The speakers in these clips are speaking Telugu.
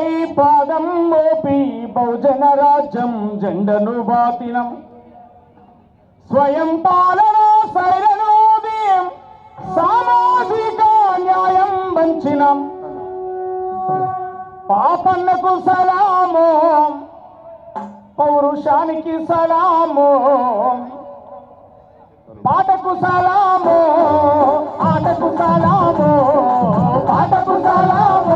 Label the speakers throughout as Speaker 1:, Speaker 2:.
Speaker 1: శిరస్సుపై పాదం మోపి బహుజన రాజ్యం జెండను బాతినం. స్వయం పాలన సైరను సామాజిక న్యాయం వంచినం. పాపన్నకు సలామో పౌరుషానికి సలామో పాటకు సలామో ఆటకు సలామో పాటకు సలామో.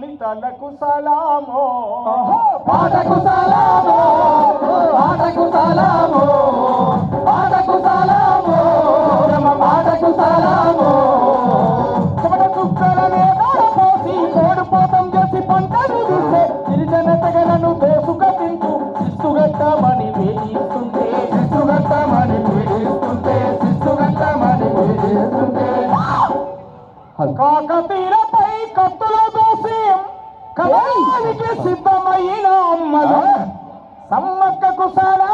Speaker 1: వీరవని తలకు సలాము. పాటకు సలాము పాటకు సలాము పాటకు సలాము పాటకు సలాము. చెమట చుక్కలనే పోసి కోడిపోతం చేసి పంటలు తీసే. గిరిజన తెగలను దోసుక తింటూ శిస్తుగట్టమని వేయిస్తుంటే శిస్తుగట్టమని వేయిస్తుంటే శిస్తుగట్టమని వేయిస్తుంటే కాకతీరపై సిద్ధమైన అమ్మలు. సమ్మక్కకు సలాము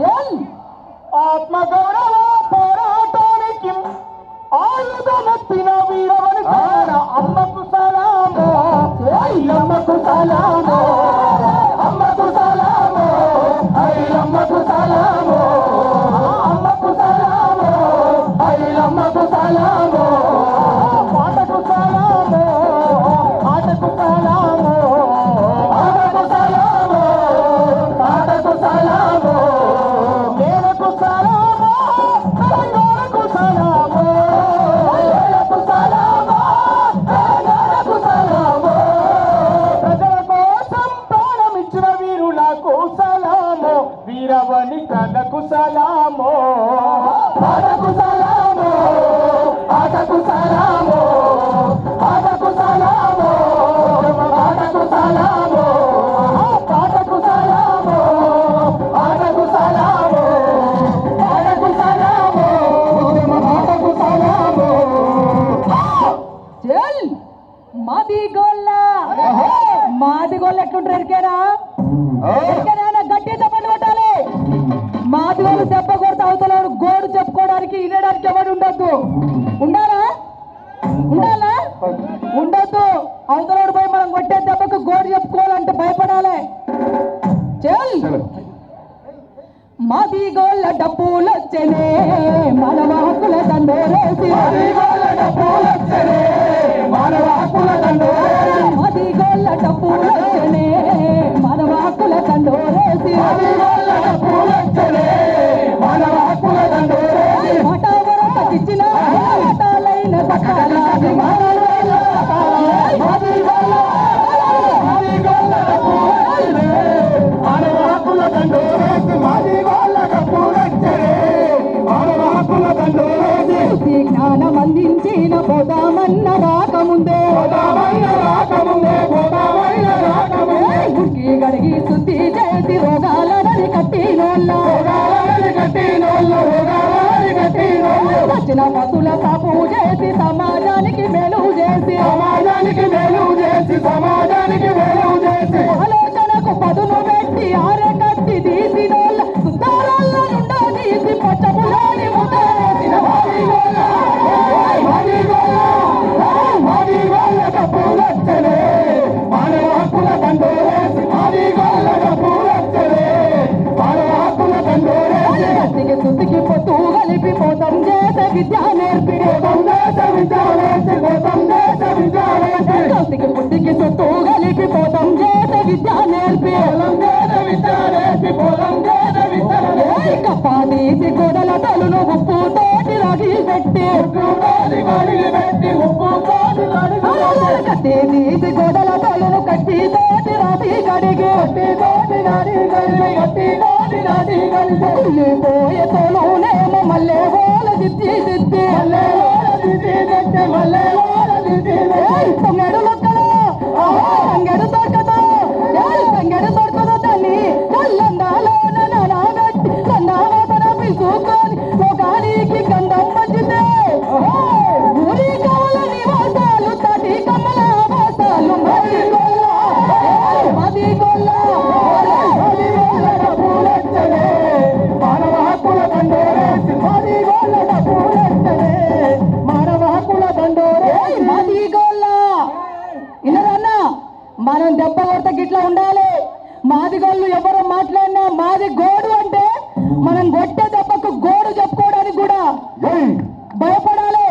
Speaker 2: जल आत्मगौरव ఎట్లుంటారు ఎరికేనా? ఎరికేనా? గట్టి చెప్పండి కొట్టాలి మాది వాళ్ళు దెబ్బ కొడితే అవతల గోడు చెప్పుకోవడానికి వినడానికి ఎవరు ఉండొద్దు. ఉండాలా? ఉండాలా? ఉండొద్దు. అవతలోడు పోయి మనం కొట్టే దెబ్బకు గోడు చెప్పుకోవాలంటే భయపడాలి. చెల్ మాది గోళ్ళ డప్పులొచ్చనే మానవ హక్కుల దండోరేసి. మాది గోళ్ళ డప్పులొచ్చనే మానవ హక్కుల దండోరేసి. మాది గోళ్ళ தடப்பூலோச்சனே కట్టినోళ్ళ వచ్చిన పశుల సాపు చేసి సమాజానికి మెలుగు చేసి సమాజానికి మెలుగు చేసి సమాజానికి కలిపి పోతం చేసే విద్య నేర్పి పోతం నేర్పి పోతం చేసే విద్య నేర్పి కత్తికి పుట్టికి సొత్తు కలిపి పోతం చేసే నేర్పి నేర్పి గోడల తలును ఉప్పు తోటి పెట్టి
Speaker 1: పెట్టి
Speaker 2: నీసి తోటి రాగి కడిగి
Speaker 1: తోటి నడి కలిసి గట్టి తోటి నడి కలిసి
Speaker 2: కుళ్ళిపోయే తోలునేమో మల్లె ఓల దిద్ది దిద్ది
Speaker 1: మల్లె దిద్ది దిద్ది మల్లె దిద్ది
Speaker 2: లొక్కలు మనం దెబ్బ కొడత గిట్లా ఉండాలి. మాది గోళ్ళు ఎవరు మాట్లాడినా మాది గోడు అంటే మనం కొట్టే దెబ్బకు గోడు చెప్పుకోవడానికి కూడా భయపడాలి.